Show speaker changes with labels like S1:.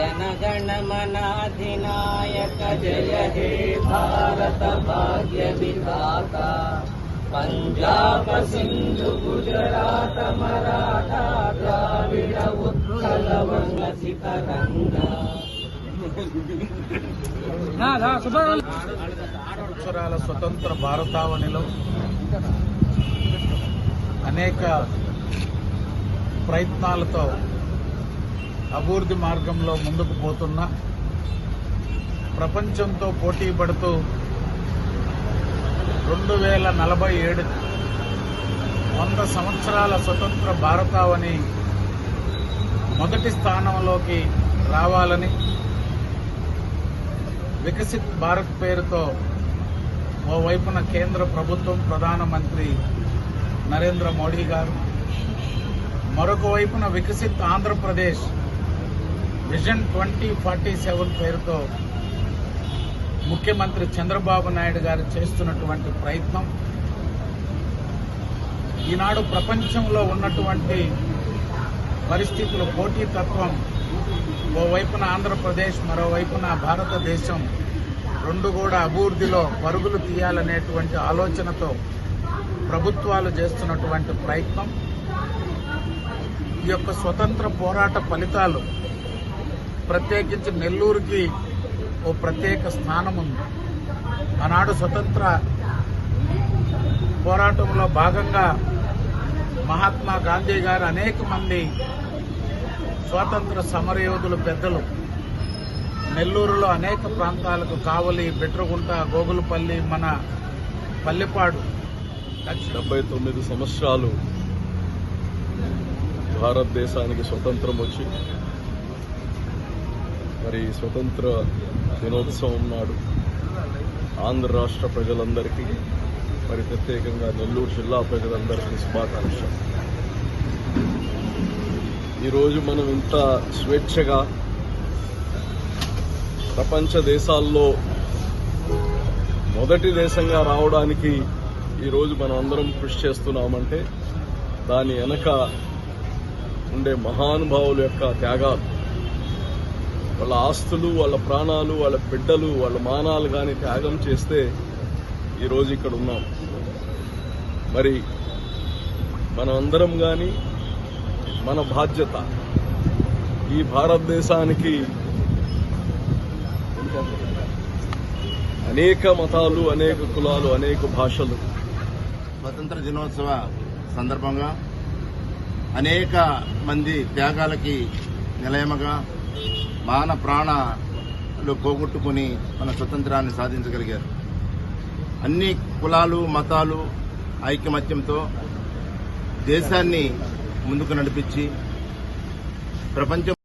S1: जनगणमनाधिनायक जय हे भारत भाग्य विधाता पंजाब सिंधु गुजरात मराठा द्राविड उत्कल वंग सितरंगा
S2: సంవత్సరాల స్వతంత్ర భారతావనిలో అనేక ప్రయత్నాలతో అభివృద్ధి మార్గంలో ముందుకు పోతున్న ప్రపంచంతో పోటీ పడుతూ రెండు వేల నలభై ఏడు వంద సంవత్సరాల స్వతంత్ర భారతావని మొదటి స్థానంలోకి రావాలని వికసిత్ భారత్ పేరుతో ఓవైపున కేంద్ర ప్రభుత్వం ప్రధానమంత్రి నరేంద్ర మోడీ గారు మరొక వైపున Viksit Andhra Pradesh vision twenty forty seven పేరుతో ముఖ్యమంత్రి చంద్రబాబు నాయుడు గారు చేస్తున్నటువంటి ప్రయత్నం. ఈనాడు ప్రపంచంలో ఉన్నటువంటి పరిస్థితులు పోటీతత్వం ఓవైపున ఆంధ్రప్రదేశ్ మరోవైపున భారతదేశం రెండు కూడా అభివృద్ధిలో పరుగులు తీయాలనేటువంటి ఆలోచనతో ప్రభుత్వాలు చేస్తున్నటువంటి ప్రయత్నం. ఈ యొక్క స్వతంత్ర పోరాట ఫలితాలు ప్రత్యేకించి నెల్లూరుకి ఓ ప్రత్యేక స్థానం ఉంది. ఆనాడు స్వతంత్ర పోరాటంలో భాగంగా మహాత్మా గాంధీ గారు అనేక మంది స్వాతంత్ర సమరయోధులు పెద్దలు నెల్లూరులో అనేక ప్రాంతాలకు కావలి బెట్రగుంట గోగులపల్లి మన పల్లెపాడు
S3: డెబ్బై తొమ్మిది సంవత్సరాలు భారతదేశానికి స్వతంత్రం వచ్చి మరి స్వతంత్ర దినోత్సవం నాడు ఆంధ్ర రాష్ట్ర ప్రజలందరికీ మరి ప్రత్యేకంగా నెల్లూరు జిల్లా ప్రజలందరికీ శుభాకాంక్షలు. ఈరోజు మనం ఇంత స్వేచ్ఛగా ప్రపంచ దేశాల్లో మొదటి దేశంగా రావడానికి ఈరోజు మనం అందరం కృషి చేస్తున్నామంటే దాని వెనక ఉండే మహానుభావుల యొక్క త్యాగాలు వాళ్ళ ఆస్తులు వాళ్ళ ప్రాణాలు వాళ్ళ బిడ్డలు వాళ్ళ మానాలు కానీ త్యాగం చేస్తే ఈరోజు ఇక్కడ ఉన్నాం. మరి మనమందరం కానీ మన బాధ్యత ఈ భారతదేశానికి అనేక మతాలు అనేక కులాలు అనేక భాషలు
S4: స్వతంత్ర దినోత్సవ సందర్భంగా అనేక మంది త్యాగాలకి నిలయమగా మాన ప్రాణాలు పోగొట్టుకుని మన స్వతంత్రాన్ని సాధించగలిగారు. అన్ని కులాలు మతాలు ఐకమత్యంతో దేశాన్ని ముందుకు నడిపించి ప్రపంచం